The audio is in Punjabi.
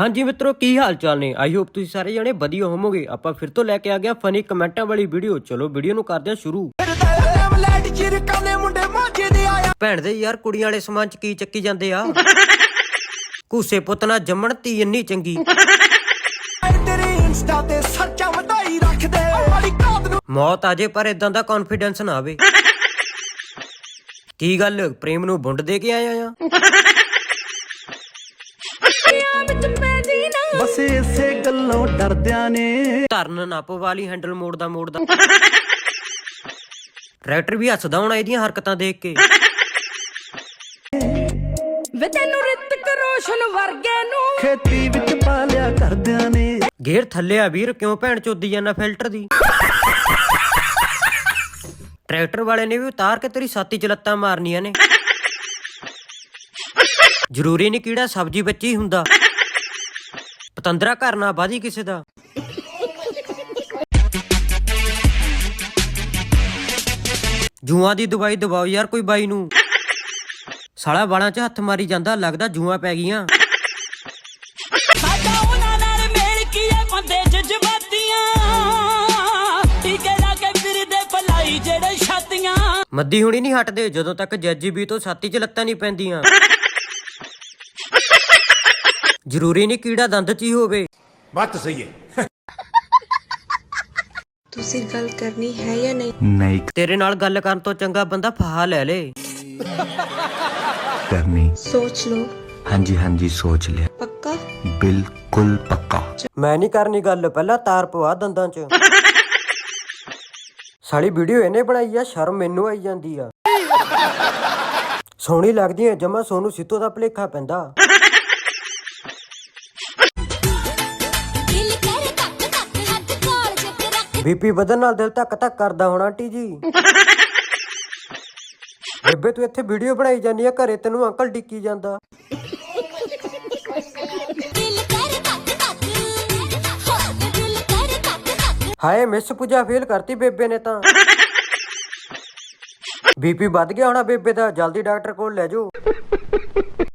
ਹਾਂਜੀ ਮਿੱਤਰੋ, ਕੀ ਹਾਲ ਚਾਲ ਨੇ? ਆਈ ਹੋਪ ਤੁਸੀਂ ਸਾਰੇ ਜਣੇ ਵਧੀਆ ਹੋਵੋਗੇ। ਆਪਾਂ ਫਿਰ ਤੋਂ ਲੈ ਕੇ ਆ ਗਿਆ ਫਨੀ ਕਮੈਂਟਾਂ ਵਾਲੀ ਵੀਡੀਓ ਚਲੋ ਵੀਡੀਓ ਨੂੰ ਕਰਦੇ ਹਾਂ ਸ਼ੁਰੂ। ਭੈਣ ਦੇ, ਯਾਰ, ਕੁੜੀਆਂ ਵਾਲੇ ਸਮਾਨ ਚ ਕੀ ਚੱਕੀ ਜਾਂਦੇ ਆ? ਕੂਸੇ ਪੁੱਤ ਨਾ ਜੰਮਣ ਧੀ ਇੰਨੀ ਚੰਗੀ। ਤੇਰੇ ਇੰਸਟਾ ਤੇ ਸਰਚਾ ਵਧਾਈ ਰੱਖਦੇ ਮੌਤ ਆ ਜੇ, ਪਰ ਇਦਾਂ ਦਾ ਕੌਨਫੀਡੈਂਸ ਨਾ ਆਵੇ। ਕੀ ਗੱਲ, ਪ੍ਰੇਮ ਨੂੰ ਬੁੰਡ ਦੇ ਕੇ ਆਇਆ ਆ? ਡਰਦਿਆਂ ਨੇ। ਧਰਨ ਨਾ ਪਵਾਲੀ ਹੈਂਡਲ ਮੋੜਦਾ ਮੋੜਦਾ। ਟਰੈਕਟਰ ਵੀ ਹੱਸਦਾ ਹੋਣਾ ਇਹਦੀਆਂ ਹਰਕਤਾਂ ਦੇਖ ਕੇ। ਵੇ ਤੈਨੂੰ ਰਿਤਕ ਰੋਸ਼ਨ ਵਰਗੇ ਨੂੰ। ਖੇਤੀ ਵਿੱਚ ਪਾਲਿਆ ਕਰਦਿਆਂ ਨੇ। ਗੇਰ ਥੱਲੇ ਆ ਵੀਰ ਕਿਉਂ ਭੈਣ ਚੋਦੀ ਜਾਂਦਾ ਫਿਲਟਰ ਦੀ? ਟਰੈਕਟਰ ਵਾਲੇ ਨੇ ਵੀ ਉਤਾਰ ਕੇ ਤੇਰੀ ਸਾਥੀ ਚ ਲੱਤਾਂ ਮਾਰਨੀਆਂ ਨੇ। ਜ਼ਰੂਰੀ ਨਹੀਂ ਕਿਹੜਾ ਸਬਜ਼ੀ ਵਿੱਚ ਹੀ ਹੁੰਦਾ। ਪਤੰਦਰਾ ਘਰ ਨਾ ਬਾਦੀ ਕਿਸੇ ਦਾ। ਜੂਆਂ ਦੀ ਦਵਾਈ ਦਵਾਓ ਯਾਰ ਕੋਈ ਬਾਈ ਨੂੰ। ਸਾਲਾ ਵਾਲਾਂ 'ਚ ਹੱਥ ਮਾਰੀ ਜਾਂਦਾ ਲੱਗਦਾ ਜੂਆਂ ਪੈ ਗਈਆਂ। ਸਾਡਾ ਉਹਨਾਂ ਨਾਲ ਮੇਲ ਕੀ ਐ ਬੰਦੇ ਜਜ਼ਬਾਤੀਆਂ। ਟੀਕੇ ਲਾ ਕੇ ਫਿਰਦੇ ਭਲਾਈ ਜਿਹੜੇ ਛਾਤੀਆਂ। ਮੱਦੀ ਹੁਣੀ ਨਹੀਂ ਹਟਦੇ ਜਦੋਂ ਤੱਕ ਜੱਜੀਬੀ ਤੋਂ ਛਾਤੀ 'ਚ ਲੱਤਾਂ ਨਹੀਂ ਪੈਂਦੀਆਂ। ਜ਼ਰੂਰੀ ਨਹੀਂ ਕੀੜਾ ਦੰਦ 'ਚ ਹੀ ਹੋਵੇ। ਬਾਤ ਸਹੀ ਹੈ। ਤੁਸੀਂ ਗੱਲ ਕਰਨੀ ਹੈ ਜਾਂ ਨਹੀਂ? ਨਹੀਂ। ਤੇਰੇ ਨਾਲ ਗੱਲ ਕਰਨ ਤੋਂ ਚੰਗਾ ਬੰਦਾ ਫਹਾ ਲੈ ਲੇ। ਕਰਨੀ। ਸੋਚ ਲਓ। ਹਾਂਜੀ ਹਾਂਜੀ ਸੋਚ ਲਿਆ। ਪੱਕਾ? ਬਿਲਕੁਲ ਪੱਕਾ। ਮੈਂ ਨਹੀਂ ਕਰਨੀ ਗੱਲ ਪਹਿਲਾਂ ਤਾਰ ਪਵਾ ਦੰਦਾਂ 'ਚ। ਸਾਲੀ ਵੀਡੀਓ ਇਹਨੇ ਬਣਾਈ ਆ ਸ਼ਰਮ ਮੈਨੂੰ ਆਈ ਜਾਂਦੀ ਆ। ਸੋਹਣੀ ਲੱਗਦੀ ਐ ਜਮਾ ਸੋਨੂੰ ਸਿੱਤੋ ਦਾ ਭਲੇਖਾ ਪੈਂਦਾ। ਬੀਪੀ ਵਧਣ ਨਾਲ ਦਿਲ ਧੱਕ ਧੱਕ ਕਰਦਾ ਹੋਣਾ ਆਂਟੀ ਜੀ। ਬੇਬੇ, ਤੂੰ ਇੱਥੇ ਵੀਡੀਓ ਬਣਾਈ ਜਾਂਦੀ ਆ, ਘਰੇ ਤੈਨੂੰ ਅੰਕਲ ਡਿੱਕੀ ਜਾਂਦਾ। ਹਾਏ ਮਿਸ ਪੂਜਾ ਫੇਲ ਕਰਤੀ ਬੇਬੇ ਨੇ ਤਾਂ। ਬੀਪੀ ਵੱਧ ਗਿਆ ਹੋਣਾ ਬੇਬੇ ਦਾ, ਜਲਦੀ ਡਾਕਟਰ ਕੋਲ ਲੈ ਜਾਓ।